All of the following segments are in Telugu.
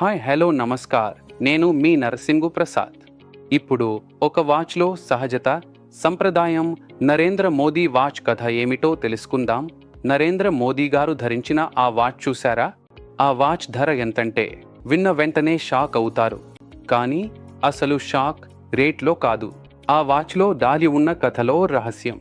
Hi hello namaskar. నేను మీ నరసింగు ప్రసాద్. ఇప్పుడు ఒక వాచ్లో సహజత సంప్రదాయం నరేంద్ర మోదీ వాచ్ కథ ఏమిటో తెలుసుకుందాం. నరేంద్ర మోదీ గారు ధరించిన ఆ వాచ్ చూసారా ఆ వాచ్ ధర ఎంతంటే విన్న వెంటనే షాక్ అవుతారు. కానీ అసలు షాక్ రేట్లో కాదు. ఆ వాచ్లో దాగి ఉన్న కథలో రహస్యం.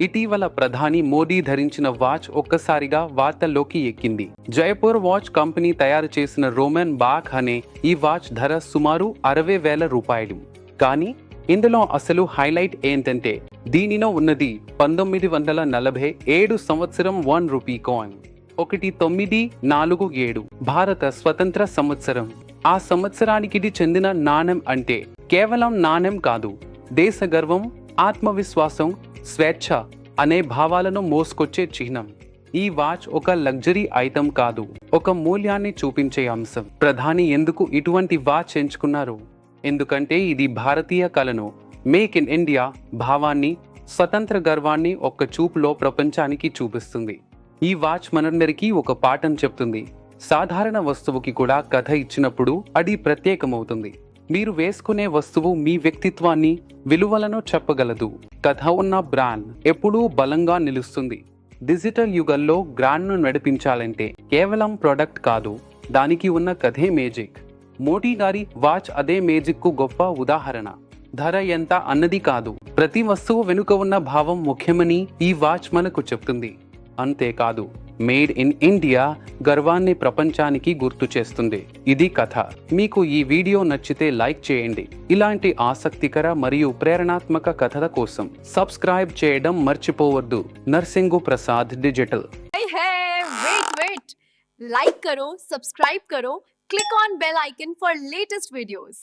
ఇటీవల ప్రధాని మోదీ ధరించిన వాచ్ ఒక్కసారిగా వార్తల్లోకి ఎక్కింది. జైపూర్ వాచ్ కంపెనీ తయారు చేసిన రోమన్ బాక్ అనే ఈ వాచ్ ధర సుమారు అరవై వేల రూపాయలు. కానీ ఇందులో అసలు హైలైట్ ఏంటంటే దీనిలో ఉన్నది పంతొమ్మిది వందల నలభై ఏడు సంవత్సరం వన్ రూపీ కాయిన్. ఒకటి తొమ్మిది నాలుగు ఏడు. భారత స్వతంత్ర సంవత్సరం. ఆ సంవత్సరానికి చెందిన నాణెం అంటే కేవలం నాణెం కాదు. దేశ గర్వం ఆత్మవిశ్వాసం స్వేచ్ఛ అనే భావాలను మోసుకొచ్చే చిహ్నం. ఈ వాచ్ ఒక లగ్జరీ ఐటమ్ కాదు ఒక మూల్యాన్ని చూపించే అంశం. ప్రధాని ఎందుకు ఇటువంటి వాచ్ ఎంచుకున్నారు? ఎందుకంటే ఇది భారతీయ కళను మేక్ ఇన్ ఇండియా భావాన్ని స్వతంత్ర గర్వాన్ని ఒక్క చూపులో ప్రపంచానికి చూపిస్తుంది. ఈ వాచ్ మనందరికీ ఒక పాఠం చెప్తుంది. సాధారణ వస్తువుకి కూడా కథ ఇచ్చినప్పుడు అది ప్రత్యేకమవుతుంది. మీరు వేసుకునే వస్తువు మీ వ్యక్తిత్వాన్ని విలువలను చెప్పగలదు. కథ ఉన్న బ్రాండ్ ఎప్పుడూ బలంగా నిలుస్తుంది. డిజిటల్ యుగంలో బ్రాండ్ను నడిపించాలంటే కేవలం ప్రొడక్ట్ కాదు దానికి ఉన్న కథే మేజిక్ మోడీ గారి వాచ్ అదే మేజిక్కు గొప్ప ఉదాహరణ. ధర ఎంత అన్నది కాదు ప్రతి వస్తువు వెనుక ఉన్న భావం ముఖ్యమని ఈ వాచ్ మనకు చెప్తుంది. అంతేకాదు మేడ్ ఇన్ ఇండియా గర్వాన్ని ప్రపంచానికి గుర్తు చేస్తుంది. ఇది కథ. మీకు ఈ వీడియో నచ్చితే లైక్ చేయండి. ఇలాంటి ఆసక్తికర మరియు ప్రేరణాత్మక కథల కోసం సబ్స్క్రైబ్ చేయడం మర్చిపోవద్దు. నర్సింగు ప్రసాద్ డిజిటల్. లైక్ కరో సబ్స్క్రైబ్ కరో click on bell icon for latest videos.